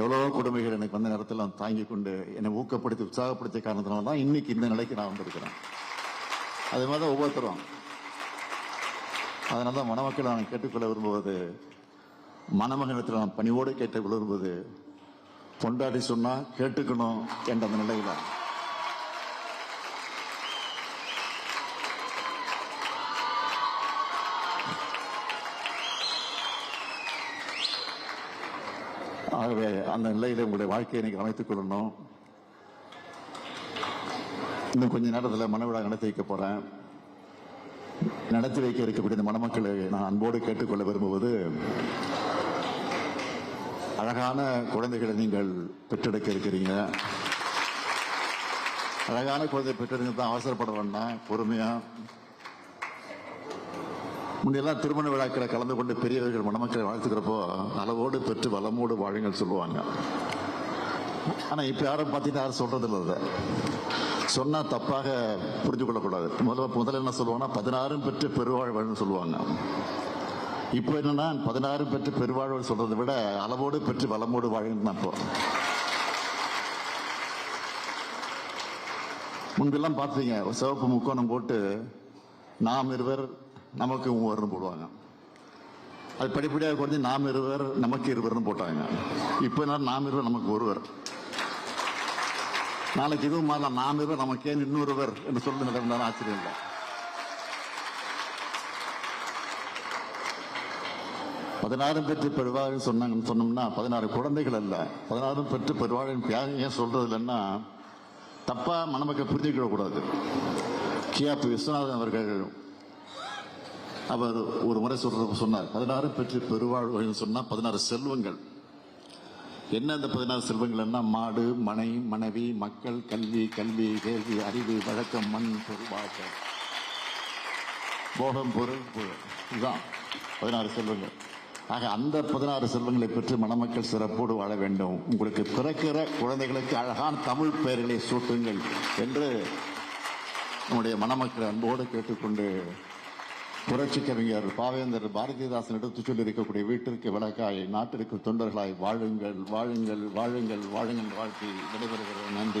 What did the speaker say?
எவ்வளவோ கொடுமைகள் எனக்கு வந்த நேரத்தில் நான் தாங்கி கொண்டு என்னை ஊக்கப்படுத்தி உற்சாகப்படுத்திய காரணத்தினால தான் இன்னைக்கு இந்த நிலைக்கு நான் வந்திருக்கிறேன். அதே மாதிரி தான் ஒவ்வொருத்தரும். அதனால தான் மணமக்களை நான் கேட்டுக்கொள்ள விரும்புவது மணமகனத்தில் நான் பணிவோடு கேட்டு விரும்புவது பொண்டாட்டி சொன்னால் கேட்டுக்கணும் என்ற அந்த நிலையில் ஆகவே அந்த நிலையில உங்களுடைய வாழ்க்கையை நீங்கள் அமைத்துக் கொள்ளணும். இன்னும் கொஞ்ச நேரத்தில் மனவிழா நடத்தி வைக்க போறேன். நடத்தி வைக்க இருக்கக்கூடிய இந்த மணமக்களை நான் அன்போடு கேட்டுக்கொள்ள விரும்புவது அழகான குழந்தைகளை நீங்கள் பெற்றெடுக்க இருக்கிறீங்க. அழகான குழந்தை பெற்றெடுக்க தான் அவசரப்பட வேண்டாம் பொறுமையா. முன்னெல்லாம் திருமண விழாக்களை கலந்து கொண்டு பெரியவர்கள் மணமக்களை வாழ்த்துக்கிறப்போ அளவோடு பெற்று வளமோடு வாழுங்கள் சொல்லுவாங்க. ஆனால் இப்போ யாரும் பார்த்தீங்கன்னா யாரும் சொல்கிறது இல்லை அதை தப்பாக புரிஞ்சு கொள்ளக்கூடாது. முதல்ல முதல்ல என்ன சொல்லுவாங்கன்னா பதினாறும் பெற்று பெருவாழ்வுன்னு சொல்லுவாங்க. இப்போ என்னன்னா பதினாறு பெற்று பெருவாழ்வு சொல்றதை விட அளவோடு பெற்று வளமோடு வாழுன்னு இப்போ. முன்பெல்லாம் பார்த்தீங்க ஒரு சிவப்பு முக்கோணம் போட்டு நாம் இருவர் நமக்கு மூவர்னு போடுவாங்க. அது படிப்படியாக குறைஞ்சி நாம் இருவர் நமக்கு இருவர்னு போட்டாங்க. இப்போ என்ன நாம் இருவர் நமக்கு ஒருவர். நாளைக்கு இதுவும் மாறலாம் நாம் இருவர் நமக்கே இன்னொருவர் என்று சொல்லி நடந்தாலும் ஆச்சரியம் இல்லை. பதினாறும் பெற்று பெருவாழ்வு சொன்னாங்கன்னு சொன்னோம்னா பதினாறு குழந்தைகள் அல்ல. பதினாறும் பெற்று பெருவாழின் தியாகம் ஏன் சொல்றது இல்லைன்னா தப்பா மணமக்கள் புரிஞ்சுக்கிட கூடாது கியாப்பு விஸ்வநாதன் அவர்கள் அவர் ஒரு முறை சொல்ற சொன்னார். பதினாறு பெற்று பெருவாழ்வு சொன்னால் பதினாறு செல்வங்கள். என்ன அந்த பதினாறு செல்வங்கள்னா மாடு மனை மனைவி மக்கள் கல்வி கல்வி கேள்வி அறிவு வழக்கம் மண் பொருள் போகம் பொருள் புகழ். இதுதான் பதினாறு செல்வங்கள். ஆக அந்த பதினாறு செல்வங்களை பெற்று மணமக்கள் சிறப்போடு வாழ வேண்டும். உங்களுக்கு பிறக்கிற குழந்தைகளுக்கு அழகான தமிழ் பெயர்களை சூட்டுங்கள் என்று நம்முடைய மணமக்கள் அன்போடு கேட்டுக்கொண்டு புரட்சி கவிஞர் பாவேந்தர் பாரதிதாசன் எடுத்துச் சொல்லி இருக்கக்கூடிய வீட்டிற்கு விளக்காய் நாட்டிற்கு தொண்டர்களாய் வாழுங்கள் வாழுங்கள் வாழுங்கள் வாழுங்கள் வாழ்த்தி விடைபெறுகிறேன் நன்றி.